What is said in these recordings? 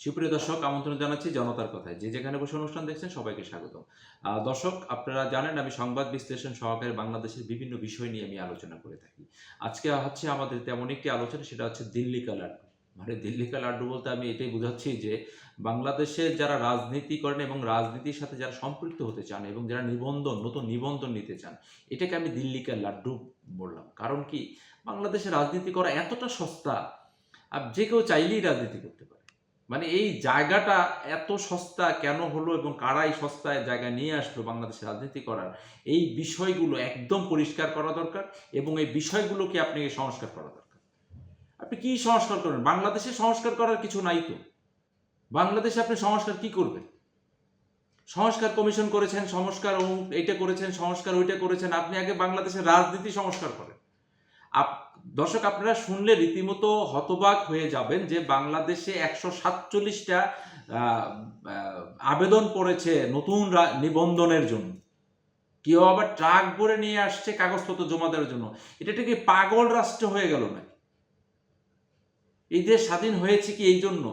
সুপ্রিয় দর্শক, আমন্ত্রণ জানাচ্ছি জনতার কথায়। যে যেখানে বসে অনুষ্ঠান দেখছেন, সবাইকে স্বাগত দর্শক, আপনারা জানেন, আমি সংবাদ বিশ্লেষণ সহকারে বাংলাদেশের বিভিন্ন বিষয় নিয়ে আমি আলোচনা করে থাকি। আজকে হচ্ছে আমাদের তেমন একটি আলোচনা, সেটা হচ্ছে দিল্লি কা লাড্ডু। মানে দিল্লি কা লাড্ডু বলতে আমি এটাই বোঝাচ্ছি যে, বাংলাদেশে যারা রাজনীতি করেন এবং রাজনীতির সাথে যারা সম্পৃক্ত হতে চান এবং যারা নিবন্ধন, নতুন নিবন্ধন নিতে চান, এটাকে আমি দিল্লি কা লাড্ডু বললাম। কারণ কি? বাংলাদেশে রাজনীতি করা এতটা সস্তা আর যে কেউ চাইলেই রাজনীতি করতে পারে। মানে এই জায়গাটা এত সস্তা কেন হলো এবং কারাই সস্তায় জায়গা নিয়ে আসলো বাংলাদেশে রাজনীতি করার? এই বিষয়গুলো একদম পরিষ্কার করা দরকার এবং এই বিষয়গুলোকে আপনাকে সংস্কার করা দরকার। আপনি কি সংস্কার করবেন? বাংলাদেশে সংস্কার করার কিছু নাই তো। বাংলাদেশে আপনি সংস্কার কি করবেন? সংস্কার কমিশন করেছেন, সংস্কার এইটা করেছেন, সংস্কার ওইটা করেছেন। আপনি আগে বাংলাদেশের রাজনীতি সংস্কার করেন। আপ দর্শক, আপনারা শুনলে রীতিমতো হতবাক হয়ে যাবেন যে বাংলাদেশে একশো সাতচল্লিশটা আবেদন পড়েছে নতুন নিবন্ধনের জন্য। কেউ আবার ট্রাক ভরে নিয়ে আসছে কাগজপত্র জমা দেওয়ার জন্য। এটা কি পাগল রাষ্ট্র হয়ে গেল না এই দেশ স্বাধীন হয়েছে কি এই জন্য?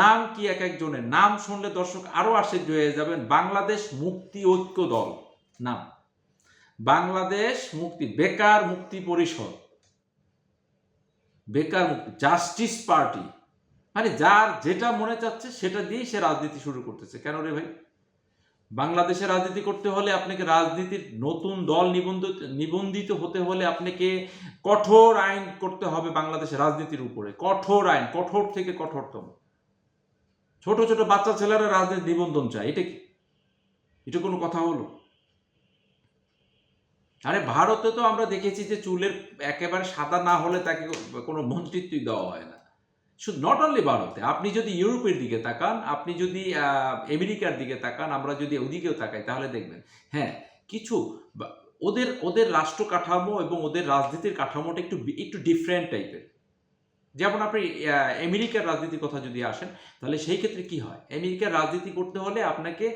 নাম কি এক একজনের? নাম শুনলে দর্শক আরও আশ্চর্য হয়ে যাবেন, বাংলাদেশ মুক্তি ঐক্য দল। নাম। বাংলাদেশ মুক্তি, বেকার মুক্তি পরিষদ। বেকার জাস্টিস পার্টি মানে যার যেটা মনে চাচ্ছে সেটা দিয়েই সে রাজনীতি শুরু করতেছে। কেন রে ভাই? বাংলাদেশে রাজনীতি করতে হলে আপনাকে রাজনীতির নতুন দল নিবন্ধিত নিবন্ধিত হতে হলে আপনাকে কঠোর আইন করতে হবে বাংলাদেশের রাজনীতির উপরে। কঠোর আইন, কঠোর থেকে কঠোরতম। ছোট ছোট বাচ্চা ছেলেরা রাজনীতি নিবন্ধন চায়। এটা কি? এটা কোনো কথা হলো? আরে ভারতে তো আমরা দেখেছি যে চুলের একেবারে সাদা না হলে তাকে কোনো মন্ত্রিত্বই দেওয়া হয় না। শুধু নট অনলি ভারতে, আপনি যদি ইউরোপের দিকে তাকান, আপনি যদি আমেরিকার দিকে তাকান, আমরা যদি ওদিকেও তাকাই, তাহলে দেখবেন হ্যাঁ কিছু ওদের ওদের রাষ্ট্র কাঠামো এবং ওদের রাজনীতির কাঠামোটা একটু একটু ডিফারেন্ট টাইপের যেমন আপনি আমেরিকার রাজনীতির কথা যদি আসেন, তাহলে সেই ক্ষেত্রে কি হয়? আমেরিকার রাজনীতি করতে হলে আপনাকে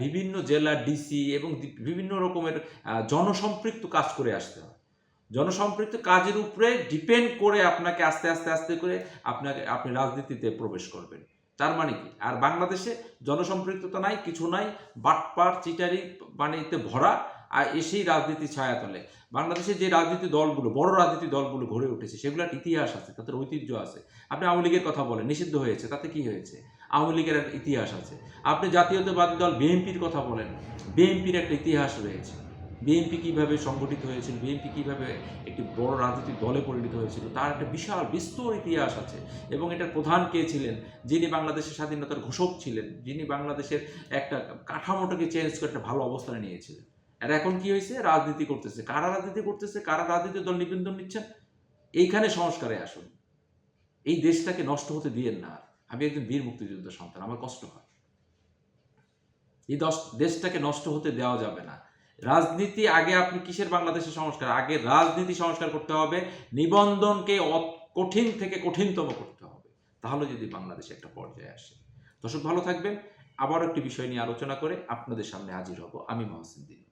বিভিন্ন জেলা ডিসি এবং বিভিন্ন রকমের জনসম্পৃক্ত কাজ করে আসতে হয়। জনসম্পৃক্ত কাজের উপরে ডিপেন্ড করে আপনাকে আস্তে আস্তে আস্তে করে আপনাকে, আপনি রাজনীতিতে প্রবেশ করবেন। তার মানে কি? আর বাংলাদেশে জনসম্পৃক্ততা নাই, কিছু নাই, বাটপার, চিটারি, পানিতে ভরা আর এসেই রাজনীতি ছায়া তোলে। বাংলাদেশে যে রাজনীতি দলগুলো, বড় রাজনীতি দলগুলো গড়ে উঠেছে, সেগুলোর ইতিহাস আছে, তাদের ঐতিহ্য আছে। আপনি আওয়ামী লীগের কথা বলেন, নিষিদ্ধ হয়েছে, তাতে কি হয়েছে? আওয়ামী লীগের একটা ইতিহাস আছে। আপনি জাতীয়তাবাদী দল, বিএনপির কথা বলেন, বিএনপির একটা ইতিহাস রয়েছে। বিএনপি কীভাবে সংগঠিত হয়েছিল, বিএনপি কীভাবে একটি বড় রাজনৈতিক দলে পরিণত হয়েছিল, তার একটা বিশাল, বিস্তর ইতিহাস আছে। এবং এটার প্রধান কে ছিলেন? যিনি বাংলাদেশের স্বাধীনতার ঘোষক ছিলেন, যিনি বাংলাদেশের একটা কাঠামোটাকে চেঞ্জ করে একটা ভালো অবস্থানে নিয়েছিলেন। আর এখন কি হয়েছে? রাজনীতি করতেছে। কারা রাজনীতি করতেছে? কারা রাজনীতি দল নিবন্ধন নিচ্ছেন এইখানে সংস্কারে আসুন। এই দেশটাকে নষ্ট হতে দিয়েন না আমি একজন বীর মুক্তিযোদ্ধা সন্তান, আমার কষ্ট হয়। এই দেশটাকে নষ্ট হতে দেওয়া যাবে না। রাজনীতি আগে আপনি কিসের বাংলাদেশের সংস্কার? আগে রাজনীতি সংস্কার করতে হবে, নিবন্ধনকে কঠিন থেকে কঠিনতম করতে হবে। তাহলে যদি বাংলাদেশে একটা পর্যায়ে আসে। দর্শক, ভালো থাকবেন। আবার একটি বিষয় নিয়ে আলোচনা করে আপনাদের সামনে হাজির হব। আমি মহসিন দিন।